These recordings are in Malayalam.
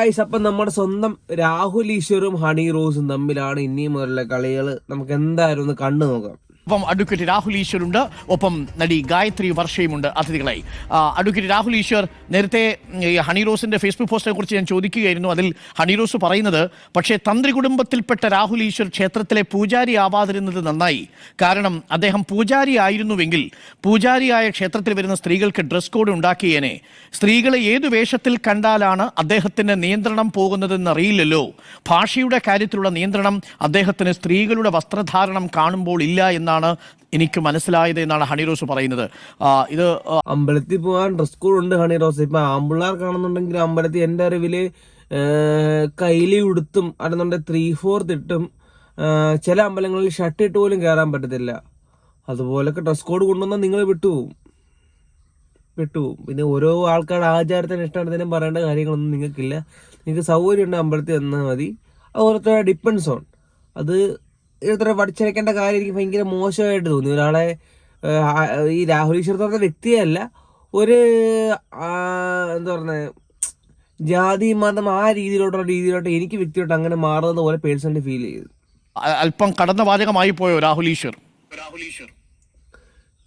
ഗൈസ് അപ്പം നമ്മുടെ സ്വന്തം രാഹുൽ ഈശ്വറും ഹണി റോസും തമ്മിലാണ് ഇനിയും മുതലുള്ള കളികൾ നമുക്ക് എന്തായാലും ഒന്ന് കണ്ടു നോക്കാം ഒപ്പം അഡ്വക്കേറ്റ് രാഹുൽ ഈശ്വറുണ്ട് ഒപ്പം നടി ഗായത്രി വർഷയുമുണ്ട് അതിഥികളായി. അഡ്വക്കേറ്റ് രാഹുൽ ഈശ്വർ നേരത്തെ ഈ ഹണി റോസിന്റെ ഫേസ്ബുക്ക് പോസ്റ്റിനെ കുറിച്ച് ഞാൻ ചോദിക്കുകയായിരുന്നു. അതിൽ ഹണി റോസ് പറയുന്നത് പക്ഷേ തന്ത്രി കുടുംബത്തിൽപ്പെട്ട രാഹുൽ ഈശ്വർ ക്ഷേത്രത്തിലെ പൂജാരി ആവാതിരുന്നത് നന്നായി. കാരണം അദ്ദേഹം പൂജാരി ആയിരുന്നുവെങ്കിൽ പൂജാരിയായ ക്ഷേത്രത്തിൽ വരുന്ന സ്ത്രീകൾക്ക് ഡ്രസ് കോഡ് ഉണ്ടാക്കിയേനെ. സ്ത്രീകളെ ഏതു വേഷത്തിൽ കണ്ടാലാണ് അദ്ദേഹത്തിന്റെ നിയന്ത്രണം പോകുന്നതെന്ന് അറിയില്ലല്ലോ ഭാഷയുടെ കാര്യത്തിലുള്ള നിയന്ത്രണം അദ്ദേഹത്തിന് സ്ത്രീകളുടെ വസ്ത്രധാരണം കാണുമ്പോൾ ഇല്ല എന്നാണ് എനിക്ക് മനസ്സിലായത് എന്നാണ് ഹണിറോസ് പറയുന്നത്. ഇത് അമ്പലത്തിൽ പോകാൻ ഡ്രസ് കോഡ് ഉണ്ട് ഹണിറോസ് ഇപ്പൊ ആമ്പിള്ളേർക്കാണെന്നുണ്ടെങ്കിൽ അമ്പലത്തിൽ എന്റെ അറിവിൽ കൈലി ഉടുത്തും അല്ലെന്നുണ്ടെങ്കിൽ ത്രീ ഫോർത്ത് ഇട്ടും ചില അമ്പലങ്ങളിൽ ഷർട്ട് ഇട്ട് പോലും കയറാൻ പറ്റത്തില്ല. അതുപോലൊക്കെ ഡ്രസ് കോഡ് കൊണ്ടുവന്നാൽ നിങ്ങൾ വിട്ടുപോകും. വിട്ടുപോകും. പിന്നെ ഓരോ ആൾക്കാരുടെ ആചാരത്തിന് ഇഷ്ടമാണെന്നതിനും പറയേണ്ട കാര്യങ്ങളൊന്നും നിങ്ങൾക്കില്ല. നിങ്ങൾക്ക് സൗകര്യം ഉണ്ട് അമ്പലത്തിൽ വന്നാൽ മതി. അത് ഓരോരുത്തരുടെ ഡിപ്പെൻസ് ഓൺ അത് ഇത്ര പഠിച്ചരക്കേണ്ട കാര്യം എനിക്ക് ഭയങ്കര മോശമായിട്ട് തോന്നി. ഒരാളെ ഈ രാഹുൽ ഈശ്വർ എന്ന് പറഞ്ഞ വ്യക്തിയല്ല ഒരു എന്താ പറയുന്നത് ജാതി മതം ആ രീതിയിലോട്ടുള്ള രീതിയിലോട്ട് എനിക്ക് വ്യക്തിയോട്ട് അങ്ങനെ മാറുന്നത് പോലെ പേഴ്സണലി ഫീൽ ചെയ്തു. അല്പം കടന്ന വാചകമായി പോയോ രാഹുൽ ഈശ്വർ? രാഹുൽ ഈശ്വർ.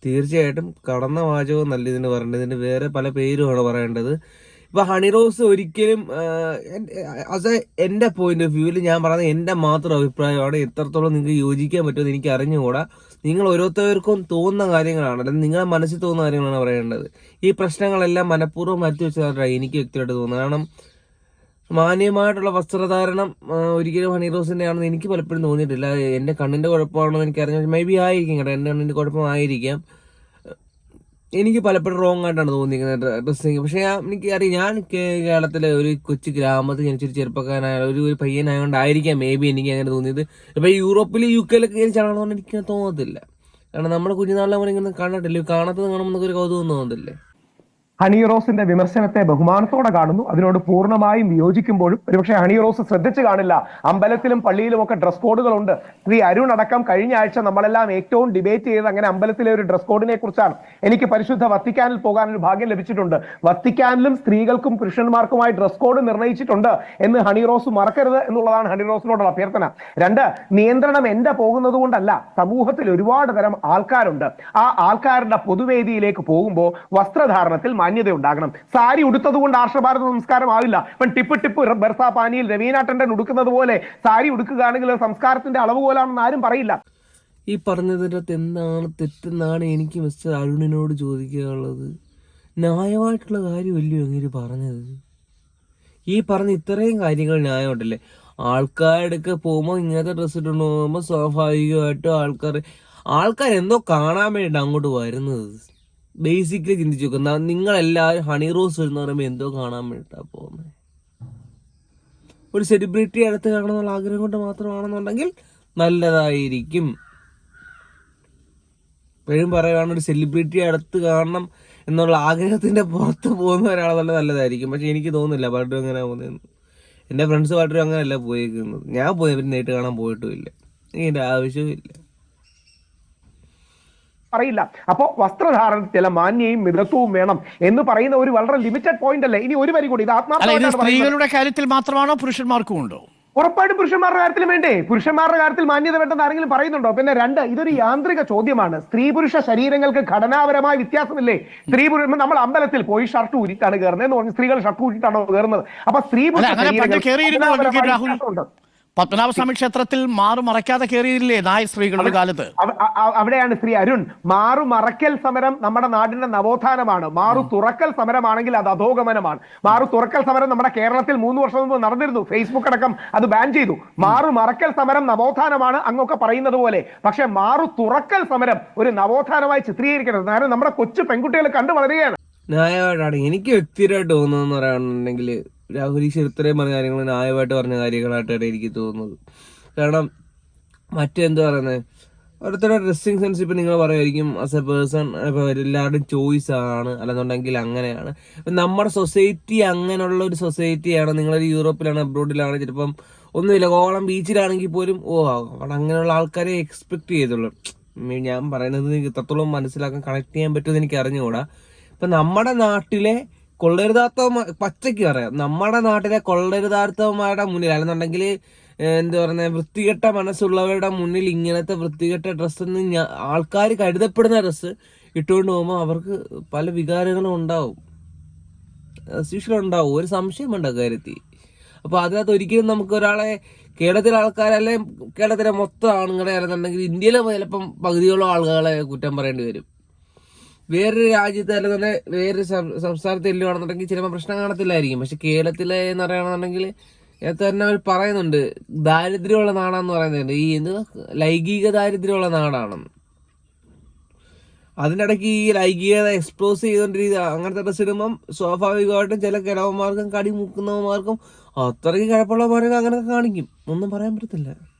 തീർച്ചയായിട്ടും കടന്ന വാചകം നല്ല ഇതിന് പറയേണ്ടത്. ഇതിന് വേറെ പല പേരുമാണ് പറയേണ്ടത്. ഇപ്പൊ ഹണി റോസ് ഒരിക്കലും അത് എന്റെ പോയിന്റ് ഓഫ് വ്യൂവിൽ ഞാൻ പറയുന്നത് എന്റെ മാത്രം അഭിപ്രായമാണ്. എത്രത്തോളം നിങ്ങൾക്ക് യോജിക്കാൻ പറ്റുമെന്ന് എനിക്ക് അറിഞ്ഞുകൂടാ. നിങ്ങൾ ഓരോരുത്തർക്കും തോന്നുന്ന കാര്യങ്ങളാണ്. അല്ലെങ്കിൽ നിങ്ങളെ മനസ്സിൽ തോന്നുന്ന കാര്യങ്ങളാണ് പറയേണ്ടത്. ഈ പ്രശ്നങ്ങളെല്ലാം മനഃപൂർവം മാറ്റി വെച്ചതാണ് എനിക്ക് വ്യക്തിയായിട്ട് തോന്നുന്നത്. കാരണം മാന്യമായിട്ടുള്ള വസ്ത്രധാരണം ഒരിക്കലും ഹണി റോസിന്റെ ആണെന്ന് എനിക്ക് പലപ്പോഴും തോന്നിയിട്ടില്ല. എന്റെ കണ്ണിന്റെ കുഴപ്പമാണെന്ന് എനിക്ക് അറിഞ്ഞാൽ മേ ബി ആയിരിക്കും കേട്ടോ. എന്റെ കണ്ണിന്റെ കുഴപ്പമായിരിക്കാം എനിക്ക് പലപ്പോഴും റോങ് ആയിട്ടാണ് തോന്നിയിരിക്കുന്നത് ഡ്രസ്സിങ് പക്ഷെ ഞാൻ എനിക്ക് അറിയാം ഞാൻ കേരളത്തിലെ ഒരു കൊച്ചു ഗ്രാമത്തിൽ ജനിച്ചൊരു ചെറുപ്പക്കാരനായ ഒരു ഒരു പയ്യനായതുകൊണ്ടായിരിക്കാം മേ ബി എനിക്ക് അങ്ങനെ തോന്നിയത്. ഇപ്പൊ യൂറോപ്പിൽ യു കെയിലൊക്കെ ജനിച്ചാണെന്ന് എനിക്ക് തോന്നത്തില്ല. കാരണം നമ്മുടെ കുഞ്ഞുനാളിൽ പോലെ ഇങ്ങനെ കണ്ടിട്ടില്ല? കാണാത്തത് കാണുമ്പോൾ നമുക്കൊരു കൗതുകം തോന്നത്തില്ലേ? ഹണി റോസിന്റെ വിമർശനത്തെ ബഹുമാനത്തോടെ കാണുന്നു. അതിനോട് പൂർണമായും വിയോജിക്കുമ്പോഴും ഒരുപക്ഷെ ഹണി റോസ് ശ്രദ്ധിച്ചു കാണില്ല. അമ്പലത്തിലും പള്ളിയിലും ഒക്കെ ഡ്രസ് കോഡുകൾ ഉണ്ട് ശ്രീ അരുൺ അടക്കം കഴിഞ്ഞ ആഴ്ച നമ്മളെല്ലാം ഏറ്റവും ഡിബേറ്റ് ചെയ്ത് അങ്ങനെ അമ്പലത്തിലെ ഒരു ഡ്രസ് കോഡിനെ കുറിച്ചാണ്. എനിക്ക് പരിശുദ്ധ വത്തിക്കാനിൽ പോകാൻ ഒരു ഭാഗ്യം ലഭിച്ചിട്ടുണ്ട്. വത്തിക്കാനിലും സ്ത്രീകൾക്കും പുരുഷന്മാർക്കുമായി ഡ്രസ് കോഡ് നിർണയിച്ചിട്ടുണ്ട് എന്ന് ഹണി റോസ് മറക്കരുത് എന്നുള്ളതാണ് ഹണി റോസിനോടുള്ള അഭ്യർത്ഥന. രണ്ട് നിയന്ത്രണം എന്റെ പോകുന്നത് കൊണ്ടല്ല സമൂഹത്തിൽ ഒരുപാട് തരം ആൾക്കാരുണ്ട്. ആ ആൾക്കാരുടെ പൊതുവേദിയിലേക്ക് പോകുമ്പോൾ വസ്ത്രധാരണത്തിൽ മാന്യത ഉണ്ടാകണം സാരി ഉടുത്തത് കൊണ്ട് ആർഷഭാരത സംസ്കാരം ആവില്ല ഇപ്പം ടിപ്പ് ടിപ്പ് ബെർസ പാനിയിൽ രവീനാട്ടൻ ഉടുക്കുന്നത് പോലെ സാരി ഉടുക്കുകയാണെങ്കിൽ സംസ്കാരത്തിന്റെ അളവ് പോലാണെന്ന് ആരും പറയില്ല. ഈ പറഞ്ഞതിന്റെ എന്താണ് തെറ്റെന്നാണ് എനിക്ക് മിസ്റ്റർ അരുണിനോട് ചോദിക്കാനുള്ളത്. ന്യായമായിട്ടുള്ള കാര്യമല്ലയോ അങ്ങനെ പറഞ്ഞത്? ഈ പറഞ്ഞ ഇത്രയും കാര്യങ്ങൾ ന്യായമുണ്ടല്ലേ? ആൾക്കാരുടെയൊക്കെ പോകുമ്പോൾ ഇങ്ങനത്തെ ഡ്രസ്സ് ഇട്ടുകൊണ്ട് പോകുമ്പോൾ സ്വാഭാവികമായിട്ടും ആൾക്കാർ ആൾക്കാർ എന്തോ കാണാൻ വേണ്ടിയിട്ട് അങ്ങോട്ട് വരുന്നത്. ബേസിക്കലി ചിന്തിച്ചു നോക്കുന്ന നിങ്ങളെല്ലാവരും ഹണി റോസ് എന്ന് പറയുമ്പോൾ എന്തോ കാണാൻ വേണ്ടിട്ടാ പോകുന്നത് ഒരു സെലിബ്രിറ്റി അടുത്ത് കാണണമെന്നുള്ള ആഗ്രഹം കൊണ്ട് മാത്രമാണെന്നുണ്ടെങ്കിൽ നല്ലതായിരിക്കും. എപ്പോഴും പറയുകയാണ് ഒരു സെലിബ്രിറ്റി അടുത്ത് കാണണം എന്നുള്ള ആഗ്രഹത്തിന്റെ പുറത്ത് പോകുന്ന ഒരാളെന്നല്ല നല്ലതായിരിക്കും. പക്ഷേ എനിക്ക് തോന്നുന്നില്ല പലരും അങ്ങനെ പോകുന്നതെന്ന്. എന്റെ ഫ്രണ്ട്സ് പലരും അങ്ങനെയല്ല പോയിരിക്കുന്നത് ഞാൻ പോയി നേരിട്ട് കാണാൻ പോയിട്ടുമില്ല ഇതിന്റെ ആവശ്യമില്ല പറയില്ല അപ്പോൾ വസ്ത്രധാരണ ചില മാന്യയും മിതത്വവും വേണം എന്ന് പറയുന്ന ഒരു വളരെ ലിമിറ്റഡ് പോയിന്റ് അല്ലേ? ഇനി ഒരു വരി കൂടി ഇത് ആത്മാർത്ഥമായിട്ട്. സ്ത്രീകളുടെ കാര്യത്തിൽ മാത്രമാണോ പുരുഷന്മാർക്കും ഉണ്ടോ? ഉറപ്പായിട്ടും പുരുഷന്മാരുടെ കാര്യത്തിൽ വേണ്ടേ? പുരുഷന്മാരുടെ കാര്യത്തിൽ മാന്യത വേണ്ടെന്ന് ആരെങ്കിലും പറയുന്നുണ്ടോ? പിന്നെ രണ്ട് ഇതൊരു യാന്ത്രിക ചോദ്യമാണ്. സ്ത്രീ പുരുഷ ശരീരങ്ങൾക്ക് ഘടനാപരമായ വ്യത്യാസമില്ലേ? സ്ത്രീ പുരുഷ നമ്മൾ അമ്പലത്തിൽ പോയി ഷർട്ട് ഊരിട്ടാണ് കയറുന്നത് എന്ന് പറഞ്ഞു സ്ത്രീകൾ ഷർട്ട് ഊരിട്ടാണോ കയറുന്നത് അപ്പൊ സ്ത്രീ പുരുഷ അല്ല, പത്മനാഭസ്വാമി ക്ഷേത്രത്തിൽ മാറു മറയ്ക്കാതെ കയറിയില്ലേ നായ സ്ത്രീകളുടെ കാലത്ത്? അവിടെയാണ് ശ്രീ അരുൺ. മാറു മറക്കൽ സമരം നമ്മുടെ നാടിന്റെ നവോത്ഥാനമാണ്. മാറു തുറക്കൽ സമരമാണെങ്കിൽ അത് അധോഗമനമാണ്. മാറു തുറക്കൽ സമരം നമ്മുടെ കേരളത്തിൽ മൂന്ന് വർഷം മുമ്പ് നടന്നിരുന്നു. ഫേസ്ബുക്ക് അടക്കം അത് ബാൻ ചെയ്തു. മാറു മറക്കൽ സമരം നവോത്ഥാനമാണ് അങ്ങൊക്കെ പറയുന്നത് പോലെ. പക്ഷെ മാറു തുറക്കൽ സമരം ഒരു നവോത്ഥാനമായി ചിത്രീകരിക്കരുത്. കാരണം നമ്മുടെ കൊച്ചു പെൺകുട്ടികൾ കണ്ടു വളരുകയാണ്. എനിക്ക് വ്യക്തിപരമായിട്ട് തോന്നുന്നു പറയുകയാണെന്നുണ്ടെങ്കിൽ രാഹുൽ ഈശ്വർ ഇത്രയും പറഞ്ഞ കാര്യങ്ങൾ ന്യായമായിട്ട് പറഞ്ഞ കാര്യങ്ങളായിട്ടാണ് എനിക്ക് തോന്നുന്നത്. കാരണം മറ്റെന്താ പറയുന്നത് ഓരോരുത്തരുടെ ഡ്രസ്സിങ് സെൻസ് ഇപ്പം നിങ്ങൾ പറയുമായിരിക്കും ആസ് എ പേഴ്സൺ ഇപ്പോൾ എല്ലാവരുടെയും ചോയ്സ് ആണ് അല്ലെന്നുണ്ടെങ്കിൽ അങ്ങനെയാണ്. ഇപ്പം നമ്മുടെ സൊസൈറ്റി അങ്ങനെയുള്ള ഒരു സൊസൈറ്റിയാണ് നിങ്ങളൊരു യൂറോപ്പിലാണ് അബ്രോഡിലാണ് ചിലപ്പം ഒന്നുമില്ല കോവളം ബീച്ചിലാണെങ്കിൽ പോലും ഓ അവിടെ അങ്ങനെയുള്ള ആൾക്കാരെ എക്സ്പെക്ട് ചെയ്തുള്ളൂ. ഞാൻ പറയുന്നത് എത്രത്തോളം മനസ്സിലാക്കാൻ കണക്ട് ചെയ്യാൻ പറ്റുമെന്ന് എനിക്ക് അറിഞ്ഞുകൂടാ. ഇപ്പം നമ്മുടെ നാട്ടിലെ കൊള്ളരുതാത്ത പച്ചയ്ക്ക് പറയാം. നമ്മുടെ നാട്ടിലെ കൊള്ളരുതാത്തവന്മാരുടെ മുന്നിൽ അല്ലെന്നുണ്ടെങ്കിൽ എന്താ പറയുക വൃത്തികെട്ട മനസ്സുള്ളവരുടെ മുന്നിൽ ഇങ്ങനത്തെ വൃത്തികെട്ട ഡ്രസ്സ് ആൾക്കാർ കരുതപ്പെടുന്ന ഡ്രസ്സ് ഇട്ടുകൊണ്ട് പോകുമ്പോൾ അവർക്ക് പല വികാരങ്ങളും ഉണ്ടാവും. ശിക്ഷ ഉണ്ടാവും. ഒരു സംശയം കാര്യത്തിൽ. അപ്പോൾ അതിനകത്ത് ഒരിക്കലും നമുക്ക് ഒരാളെ കേരളത്തിലെ ആൾക്കാരല്ലേ കേരളത്തിലെ മൊത്തം ആണുങ്ങളെ അല്ലെന്നുണ്ടെങ്കിൽ ഇന്ത്യയിലെ ചിലപ്പം പകുതിയോളം ആളുകളെ കുറ്റം പറയേണ്ടി വരും. വേറൊരു രാജ്യത്ത് അല്ലെങ്കിൽ വേറൊരു സംസ്ഥാനത്ത് ചെല്ലുവാണെന്നുണ്ടെങ്കിൽ ചിലപ്പോൾ പ്രശ്നം കാണത്തില്ലായിരിക്കും. പക്ഷെ കേരളത്തിലെ എന്ന് പറയുകയാണെന്നുണ്ടെങ്കിൽ തന്നെ അവർ പറയുന്നുണ്ട് ദാരിദ്ര്യമുള്ള നാടാന്ന് പറയുന്നുണ്ട്. ഈ എന്ത് ലൈംഗിക ദാരിദ്ര്യമുള്ള നാടാണെന്ന് അതിനിടയ്ക്ക് ഈ ലൈംഗികത എക്സ്പ്ലോസ് ചെയ്തുകൊണ്ടിരിക്കുക അങ്ങനത്തെ ഡ്രസ് ഇടുമ്പം സ്വാഭാവികമായിട്ടും ചില കിഴവന്മാർക്കും കടി മുക്കുന്നവന്മാർക്കും അത്രയ്ക്ക് കിഴപ്പുള്ളവന്മാരൊക്കെ അങ്ങനെയൊക്കെ കാണിക്കും. ഒന്നും പറയാൻ പറ്റത്തില്ല.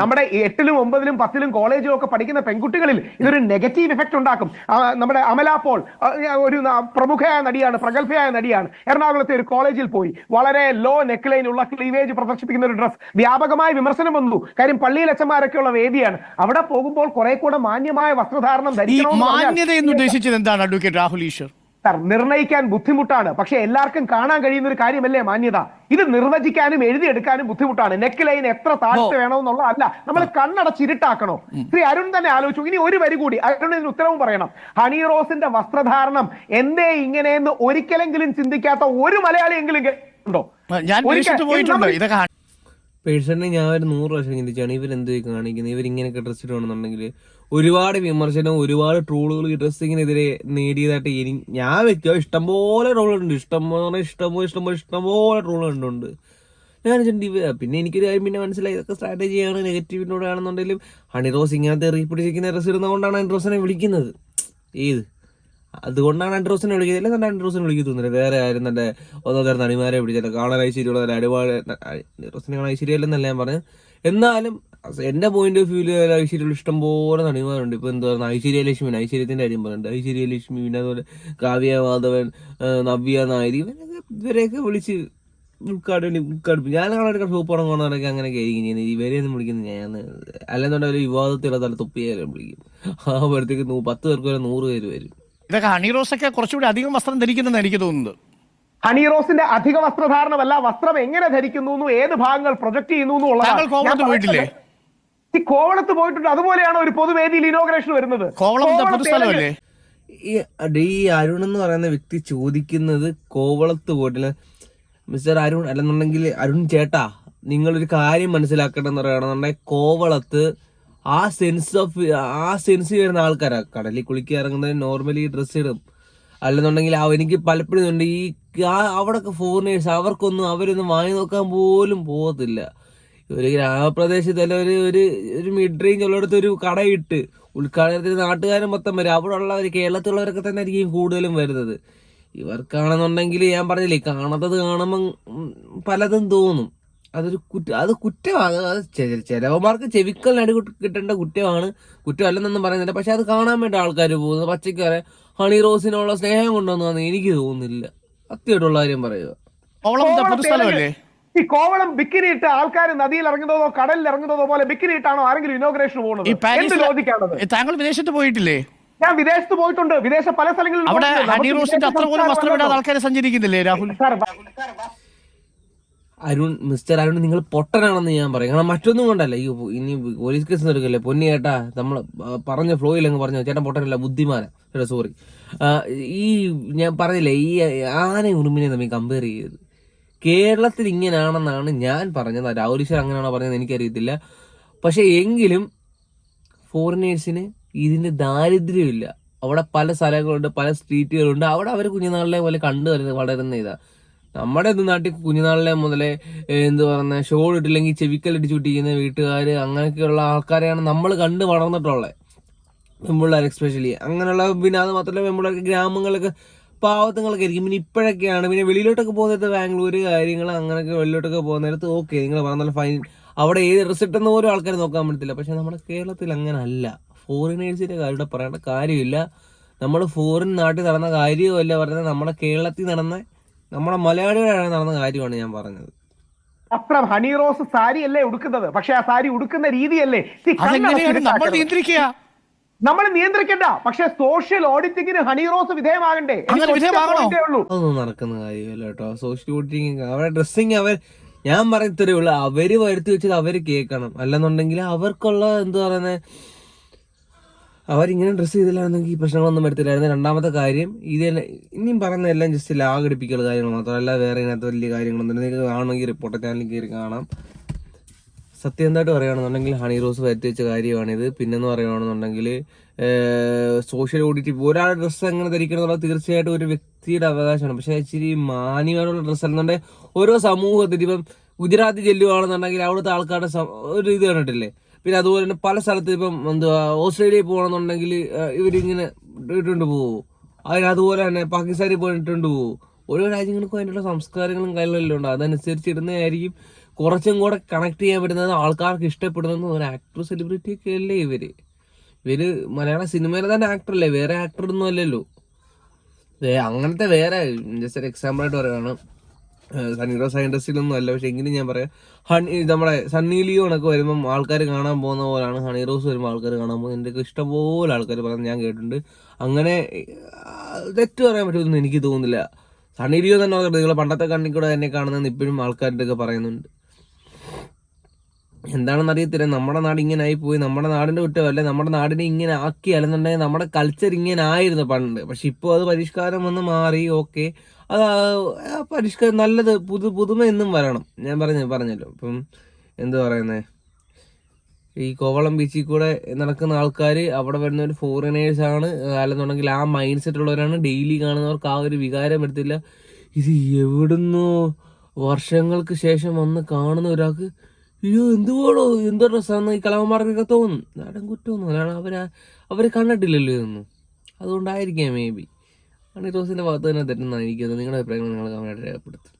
നമ്മുടെ എട്ടിലും ഒമ്പതിലും പത്തിലും കോളേജിലും ഒക്കെ പഠിക്കുന്ന പെൺകുട്ടികളിൽ ഇതൊരു നെഗറ്റീവ് ഇഫക്റ്റ് ഉണ്ടാക്കും. നമ്മുടെ അമല പോൾ ഒരു പ്രമുഖയായ നടിയാണ് പ്രഗത്ഭയായ നടിയാണ്. എറണാകുളത്തെ ഒരു കോളേജിൽ പോയി. വളരെ ലോ നെക്ക് ലൈൻ ഉള്ള ക്ലീവേജ് പ്രദർശിപ്പിക്കുന്ന ഒരു ഡ്രസ് വ്യാപകമായ വിമർശനം വന്നു. കാര്യം പള്ളിയിൽ അച്ഛന്മാരൊക്കെയുള്ള വേദിയാണ്. അവിടെ പോകുമ്പോൾ കുറെ കൂടെ മാന്യമായ വസ്ത്രധാരണം ധരിക്കണം മാന്യത എന്ന് ഉദ്ദേശിച്ചത് എന്താണ് അഡ്വക്കേറ്റ് രാഹുൽ ഈശ്വർ? സാർ നിർണയിക്കാൻ ബുദ്ധിമുട്ടാണ്. പക്ഷെ എല്ലാവർക്കും കാണാൻ കഴിയുന്ന ഒരു കാര്യമല്ലേ മാന്യത? ഇത് നിർവചിക്കാനും എഴുതിയെടുക്കാനും ബുദ്ധിമുട്ടാണ്. നെക്ക് ലൈൻ എത്ര താഴ്ച വേണമെന്നുള്ളതല്ല. നമ്മൾ കണ്ണടച്ചിരുട്ടാക്കണോ. ശ്രീ അരുൺ തന്നെ ആലോചിച്ചു. ഇനി ഒരു വരി കൂടി. അരുൺ ഇതിന് ഉത്തരവും പറയണം. ഹണി റോസിന്റെ വസ്ത്രധാരണം എന്തേ ഇങ്ങനെയെന്ന് ഒരിക്കലെങ്കിലും ചിന്തിക്കാത്ത ഒരു മലയാളിയെങ്കിലും ഉണ്ടോ? ഞാൻ പോയിട്ടുണ്ട്. ഇതൊക്കെ പേഴ്സണലി ഞാൻ ഒരു നൂറ് പ്രാവശ്യം ചിന്തിച്ചാണ്. ഇവരെന്ത് കാണിക്കുന്നത് ഇവരിങ്ങനെയൊക്കെ ഡ്രസ്സ് ഇടുകയാണെന്നുണ്ടെങ്കിൽ ഒരുപാട് വിമർശനം ഒരുപാട് ട്രോളുകൾ ഡ്രസ്സിങ്ങിനെതിരെ നേടിയതായിട്ട് ഇനി ഞാൻ വ്യക്തിയോ ഇഷ്ടംപോലെ ട്രോളുണ്ട് ഇഷ്ടംപോലെ ഇഷ്ടംപോലെ ഇഷ്ടംപോലെ ഇഷ്ടംപോലെ ട്രോളുണ്ട് ഞാൻ വെച്ചിട്ടുണ്ട് പിന്നെ എനിക്കൊരു കാര്യം പിന്നെ മനസ്സിലായി ഇതൊക്കെ സ്ട്രാറ്റജിയാണ് നെഗറ്റീവിനോട് ആണെന്നുണ്ടെങ്കിലും ഹണി റോസ് ഇങ്ങനത്തെ റീപിടിച്ചിരിക്കുന്ന ഡ്രസ്സ് ഇടുന്നതുകൊണ്ടാണ് റോസിനെ വിളിക്കുന്നത് ഏത് അതുകൊണ്ടാണ് ആൻഡ്രോസിനെ വിളിക്കുന്നത് അല്ലെങ്കിൽ ആൻഡ്രോസിനെ വിളിക്കുന്നില്ല വേറെ ആരും തന്റെ ഒന്നോ തരം നടിമാരെ പിടിച്ചില്ല കാണാൻ ഐശ്വര്യമുള്ള അടിപാട് ആൻഡ്രോസിനെ കാണാൻ ഐശ്വര്യമല്ലെന്നല്ല ഞാൻ പറഞ്ഞത് എന്നാലും എന്റെ പോയിന്റ് ഓഫ് വ്യൂൽ ഇഷ്ടം പോലെ നടിമാരുണ്ട്. ഇപ്പൊ എന്താ പറയുക ഐശ്വര്യ ലക്ഷ്മി ഐശ്വര്യത്തിന്റെ കാര്യം പറയുന്നുണ്ട് ഐശ്വര്യ ലക്ഷ്മി പിന്നെ അതുപോലെ കാവ്യ മാധവൻ നവ്യ നായരി ഇവരൊക്കെ ഇവരെയൊക്കെ വിളിച്ച് ഉൾക്കാടി ഉൾക്കാട് ഞാൻ കാണാൻ സൂപ്പർ കാണാനൊക്കെ അങ്ങനെ ആയിരിക്കും ഞാൻ ഇവരെയൊന്നും വിളിക്കുന്നത് ഞാൻ അല്ലെന്നുണ്ടെങ്കിൽ ഒരു വിവാദത്തിലുള്ള തല തൊപ്പിയാലും വിളിക്കും. ആ നൂ- പത്ത് പേർക്ക് വരെ നൂറ് പേര് വരും. ഇതൊക്കെ ഹണി ഒക്കെ കുറച്ചുകൂടി അധികം വസ്ത്രം ധരിക്കുന്നതെന്ന് എനിക്ക് തോന്നുന്നത്. ഹണി റോസിന്റെ അധിക വസ്ത്രധാരണമല്ല വസ്ത്രം എങ്ങനെ ധരിക്കുന്നു എന്നും ഏത് ഭാഗങ്ങൾ പ്രൊജക്ട് ചെയ്യുന്നു എന്നും ഈ കോവളത്ത് പോയിട്ടുണ്ട്. അതുപോലെയാണ് ഒരു പൊതുവേദിയിൽ ഇനോഗ്രേഷൻ വരുന്നത്. കോവളം ഈ ഈ അരുൺ എന്ന് പറയുന്ന വ്യക്തി ചോദിക്കുന്നത് കോവളത്ത് പോയിട്ടില്ല. മിസ്റ്റർ അരുൺ അല്ലെന്നുണ്ടെങ്കിൽ അരുൺ ചേട്ടാ നിങ്ങളൊരു കാര്യം മനസ്സിലാക്കണം എന്ന് പറയുകയാണെന്നുണ്ടെങ്കിൽ കോവളത്ത് ആ സെൻസ് ഓഫ് ആ സെൻസ് വരുന്ന ആൾക്കാരാ. കടലിൽ കുളിക്കുക ഇറങ്ങുന്നത് നോർമലി ഡ്രസ്സ് ഇടും. അല്ലെന്നുണ്ടെങ്കിൽ ആ എനിക്ക് പലപ്പോഴും ഉണ്ട് ഈ ആ അവിടെയൊക്കെ ഫോറിനേഴ്സ് അവർക്കൊന്നും അവരൊന്നും വാങ്ങി നോക്കാൻ പോലും പോകത്തില്ല. ഒരു ഗ്രാമപ്രദേശത്ത് അല്ല ഒരു ഒരു ഒരു മിഡ് റേഞ്ച് ഉള്ളിടത്ത് ഒരു കടയിട്ട് ഉദ്ഘാടനത്തിന് നാട്ടുകാരും മൊത്തം വരും. അവിടെ ഉള്ളവർ കേരളത്തിലുള്ളവരൊക്കെ തന്നെ ആയിരിക്കും കൂടുതലും വരുന്നത്. ഇവർക്കാണെന്നുണ്ടെങ്കിൽ ഞാൻ പറഞ്ഞില്ലേ കാണാത്തത് കാണുമ്പം പലതും തോന്നും. അതൊരു കുറ്റ അത് കുറ്റമാണ്. അത് ചിലവന്മാർക്ക് ചെവിക്കലിനടി കിട്ടേണ്ട കുറ്റമാണ്. കുറ്റമല്ലെന്നൊന്നും പറയുന്നില്ല. പക്ഷെ അത് കാണാൻ വേണ്ടി ആൾക്കാർ പോകുന്നത് പച്ചയ്ക്ക് പറയാം ഹണി റോസിനുള്ള സ്നേഹം കൊണ്ടുവന്നു എനിക്ക് തോന്നുന്നില്ല. സത്യമായിട്ടുള്ള കാര്യം പറയുക. ഈ കോവളം ബിക്കിനി ഇട്ട് ആൾക്കാർ നദിയിൽ ഇറങ്ങുന്നതോ കടലിൽ ഇറങ്ങുന്നതോ പോലെ ബിക്കിനി ഇട്ടാണോ ആരെങ്കിലും ഇനോഗ്രേഷൻ പോകുന്നത്? എന്ത് ലോജിക്കാണത് താങ്കൾ വിദേശത്ത് പോയിട്ടില്ലേ? ഞാൻ വിദേശത്ത് പോയിട്ടുണ്ട്. വിദേശ പല സ്ഥലങ്ങളിലും അവിടെ. ഹണി റോസിന്റെ അത്ര പോലും സഞ്ചരിക്കുന്നില്ലേ രാഹുൽ? സാർ, അരുൺ മിസ്റ്റർ അരുൺ നിങ്ങൾ പൊട്ടനാണെന്ന് ഞാൻ പറയും. കാരണം മറ്റൊന്നും കൊണ്ടല്ല. ഈ ഇനി പോലീസ് കേസ് എടുക്കല്ലേ പൊന്നി ചേട്ടാ നമ്മൾ പറഞ്ഞ ഫ്ലോയിൽ അങ്ങ് പറഞ്ഞു? ചേട്ടൻ പൊട്ടനല്ല ബുദ്ധിമാന. ചേട്ടാ സോറി ഈ ഞാൻ പറഞ്ഞില്ലേ ഈ ആന ഉറുമ്പിനെ തമ്മിൽ കമ്പയർ ചെയ്ത് കേരളത്തിൽ ഇങ്ങനെയാണെന്നാണ് ഞാൻ പറഞ്ഞത്. രാഹുലീശ്വർ അങ്ങനെയാണോ പറഞ്ഞത് എനിക്കറിയത്തില്ല. പക്ഷേ എങ്കിലും ഫോറിനേഴ്സിന് ഇതിന്റെ ദാരിദ്ര്യമില്ല. അവിടെ പല സ്ഥലങ്ങളുണ്ട് പല സ്ട്രീറ്റുകളുണ്ട്. അവിടെ അവർ കുഞ്ഞുനാളിലെ പോലെ കണ്ടു വളരുന്ന ഇതാ. നമ്മുടെ നാട്ടിൽ കുഞ്ഞുനാളിലെ മുതലേ എന്ത് പറയുന്ന ഷോൾ ഇട്ടില്ലെങ്കിൽ ചെവിക്കൽ ഇടിച്ചു വിട്ടിരിക്കുന്ന വീട്ടുകാർ അങ്ങനെയൊക്കെയുള്ള ആൾക്കാരെയാണ് നമ്മൾ കണ്ട് വളർന്നിട്ടുള്ളത്. പെമ്പിള്ളേർ എക്സ്പെഷ്യലി അങ്ങനെയുള്ള പിന്നെ അത് മാത്രമല്ല പെമ്പിള്ളേർക്ക് ഗ്രാമങ്ങളൊക്കെ പാവത്തങ്ങളൊക്കെ ആയിരിക്കും. പിന്നെ ഇപ്പോഴൊക്കെയാണ്. പിന്നെ വെളിയിലോട്ടൊക്കെ പോകുന്നത് ബാംഗ്ലൂർ കാര്യങ്ങൾ അങ്ങനെയൊക്കെ വെളിയിലോട്ടൊക്കെ പോകുന്ന നേരത്ത് ഓക്കെ നിങ്ങൾ പറഞ്ഞാൽ ഫൈൻ അവിടെ ഏത് റിസൾട്ട് എന്ന് ഓരോ ആൾക്കാർ നോക്കാൻ പറ്റത്തില്ല. പക്ഷെ നമ്മുടെ കേരളത്തിൽ അങ്ങനല്ല. ഫോറിനേഴ്സിന്റെ കാര്യം പറയേണ്ട കാര്യമില്ല. നമ്മൾ ഫോറിൻ നാട്ടിൽ നടന്ന കാര്യവുമല്ല പറഞ്ഞത്. നമ്മുടെ കേരളത്തിൽ നടന്ന നമ്മുടെ മലയാളികളാണ് നടന്ന കാര്യമാണ് ഞാൻ പറഞ്ഞത്. വസ്ത്രം ഹണി റോസ് സാരി അല്ലേ ഉടുക്കുന്നത്? പക്ഷെ ആ സാരി ഉടുക്കുന്ന രീതിയല്ലേ? നമ്മൾ നിയന്ത്രിക്കുക. നമ്മൾ നിയന്ത്രിക്കണ്ട. പക്ഷെ സോഷ്യൽ ഓഡിറ്റിംഗിന് ഹണി റോസ് വിധേയമാകണ്ടേ. നടക്കുന്ന കാര്യമല്ല കേട്ടോ സോഷ്യൽ ഓഡിറ്റിംഗ് അവരുടെ ഡ്രസ്സിങ് അവർ ഞാൻ പറയത്തരേ ഉള്ളു അവർ വരുത്തി വെച്ചത് അവർ കേൾക്കണം. അല്ലെന്നുണ്ടെങ്കിൽ അവർക്കുള്ള എന്ത് പറയുന്നത് അവരിങ്ങനെ ഡ്രസ്സ് ചെയ്തില്ലായിരുന്നെങ്കിൽ ഈ പ്രശ്നങ്ങളൊന്നും വരത്തില്ലായിരുന്നു. രണ്ടാമത്തെ കാര്യം ഇത് തന്നെ ഇനിയും പറയുന്ന എല്ലാം ജസ്റ്റ് ലാഗടിപ്പിക്കുന്ന കാര്യങ്ങൾ മാത്രമല്ല വേറെ ഇതിനകത്ത് വലിയ കാര്യങ്ങളൊന്നും ഇല്ല. നിങ്ങൾക്ക് കാണണമെങ്കിൽ റിപ്പോർട്ടർ ചാനലിൽ കയറി കാണാം. സത്യം എന്തായിട്ട് പറയുകയാണെന്നുണ്ടെങ്കിൽ ഹണി റോസ് വരുത്തി വെച്ച കാര്യമാണിത്. പിന്നെന്ന് പറയുകയാണെന്നുണ്ടെങ്കിൽ സോഷ്യൽ ഓഡിറ്റ് ഒരാൾ ഡ്രസ്സ് എങ്ങനെ ധരിക്കണം എന്നുള്ളത് തീർച്ചയായിട്ടും ഒരു വ്യക്തിയുടെ അവകാശമാണ്. പക്ഷേ ഇച്ചിരി മാന്യമായിട്ടുള്ള ഡ്രസ്സ് അല്ലെന്നുണ്ടെങ്കിൽ ഓരോ സമൂഹത്തിൽ ഇപ്പം ഗുജറാത്തിൽ ചെല്ലുവാണെന്നുണ്ടെങ്കിൽ അവിടുത്തെ ആൾക്കാരുടെ ഒരു ഇത് കണ്ടിട്ടില്ലേ? പിന്നെ അതുപോലെ തന്നെ പല സ്ഥലത്ത് ഇപ്പം എന്തുവാ ഓസ്ട്രേലിയയിൽ പോകണമെന്നുണ്ടെങ്കിൽ ഇവരിങ്ങനെ ഇട്ടുകൊണ്ട് പോകുമോ അതിന് അതുപോലെ തന്നെ പാകിസ്ഥാനിൽ പോയിട്ടുണ്ട് പോകുമോ ഓരോ രാജ്യങ്ങൾക്കും അതിനുള്ള സംസ്കാരങ്ങളും കാര്യങ്ങളെല്ലാം ഉണ്ട്. അതനുസരിച്ച് ഇടുന്നതായിരിക്കും കുറച്ചും കൂടെ കണക്ട് ചെയ്യാൻ പറ്റുന്നത് ആൾക്കാർക്ക് ഇഷ്ടപ്പെടുന്ന ഒരു ആക്ടർ സെലിബ്രിറ്റി ഒക്കെ അല്ലേ ഇവർ? ഇവർ മലയാള സിനിമയിലെ തന്നെ ആക്ടർ അല്ലേ? വേറെ ആക്ടർ ഒന്നും അല്ലല്ലോ. അങ്ങനത്തെ വേറെ ജസ്റ്റ് ഒരു എക്സാമ്പിൾ ആയിട്ട് പറയുകയാണ് സണ്ണി റോസ് ഇൻഡസ്ട്രിയിലൊന്നും അല്ല. പക്ഷെ എങ്കിലും ഞാൻ പറയാം ഹണി നമ്മുടെ സണ്ണി ലിയോണൊക്കെ വരുമ്പം ആൾക്കാർ കാണാൻ പോകുന്ന പോലാണ് ഹണി റോസ് വരുമ്പോൾ ആൾക്കാർ കാണാൻ പോകുന്നത്. എന്റെ ഇഷ്ടംപോലെ ആൾക്കാർ പറയുന്നത് ഞാൻ കേട്ടിട്ടുണ്ട്. അങ്ങനെ തെറ്റ് പറയാൻ പറ്റുമെന്ന് എനിക്ക് തോന്നുന്നില്ല. സണ്ണി ലിയോ തന്നെ നിങ്ങൾ പണ്ടത്തെ കണ്ണിൽ കൂടെ എന്നെ കാണുന്നതെന്ന് ഇപ്പോഴും ആൾക്കാരുടെ ഒക്കെ പറയുന്നുണ്ട്. എന്താണെന്ന് അറിയത്തില്ല നമ്മുടെ നാട് ഇങ്ങനെ ആയി പോയി. നമ്മുടെ നാടിന്റെ കുറ്റമല്ല? നമ്മുടെ നാടിനെ ഇങ്ങനെ ആക്കി അല്ലെന്നുണ്ടെങ്കിൽ നമ്മുടെ കൾച്ചർ ഇങ്ങനെ ആയിരുന്നു പണ്ട്. പക്ഷെ ഇപ്പോൾ അത് പരിഷ്കാരം വന്ന് മാറി. ഓക്കെ അത് പരിഷ്കാരം നല്ലത് പുതു പുതുമ എന്നും വരണം. ഞാൻ പറഞ്ഞു പറഞ്ഞല്ലോ. ഇപ്പം എന്തു പറയുന്നേ? ഈ കോവളം ബീച്ചിൽ കൂടെ നടക്കുന്ന ആൾക്കാർ അവിടെ വരുന്ന ഒരു ആണ്. അല്ലെന്നുണ്ടെങ്കിൽ ആ മൈൻഡ് സെറ്റ് ഉള്ളവരാണ്. ഡെയിലി കാണുന്നവർക്ക് ആ ഒരു വികാരം എടുത്തില്ല ഇത് എവിടുന്നോ വർഷങ്ങൾക്ക് ശേഷം വന്ന് കാണുന്ന ഒരാൾക്ക് അയ്യോ എന്തുവാടോ? എന്തോ ഡ്രസ്സാന്ന് ഈ കളവന്മാർക്കൊക്കെ തോന്നും നാടൻ കുറ്റമൊന്നും അതാണ് അവർ അവരെ കണ്ടിട്ടില്ലല്ലോ ഇതൊന്നും. അതുകൊണ്ടായിരിക്കാം മേ ബി അണി റോസിന്റെ ഭാഗത്ത് തന്നെ തെറ്റെന്നാണ് എനിക്ക് നിങ്ങളുടെ അഭിപ്രായങ്ങൾ നിങ്ങൾ കമന്റായിട്ട് രേഖപ്പെടുത്തും.